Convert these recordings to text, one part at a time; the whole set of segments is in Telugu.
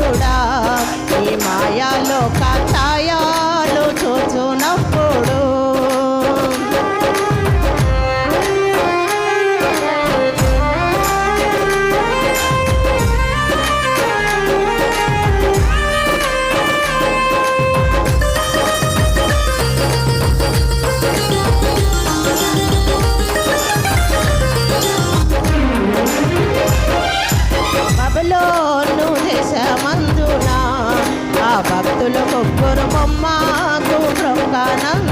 భక్తుడా ఈ మాయాలో కథాయాలు చూచునప్పుడు. బబులోను దేశమందున ఆ భక్తులు ముగ్గురు బొమ్మకు బ్రొక్కనందున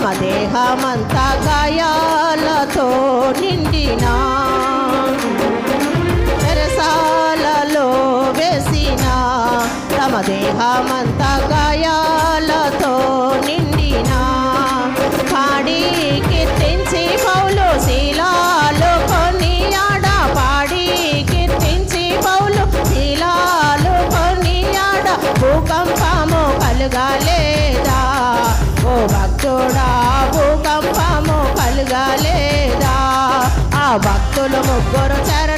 తమ దేహమంతా గాయాలతో నిండిన చెరసాలలో వేసిన తమ దేహమంతా గాయాలతో భక్తులు ముగ్గురు చెర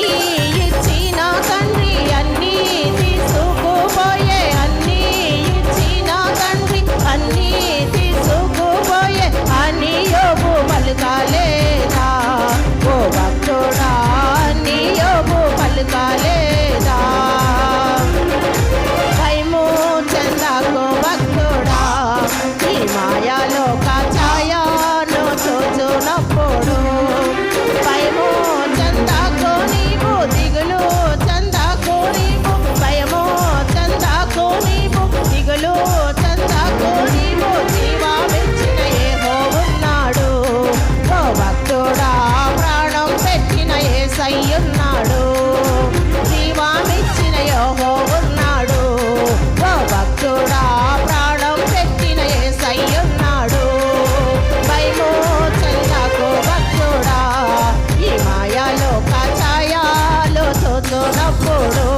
ছিল না পড়ো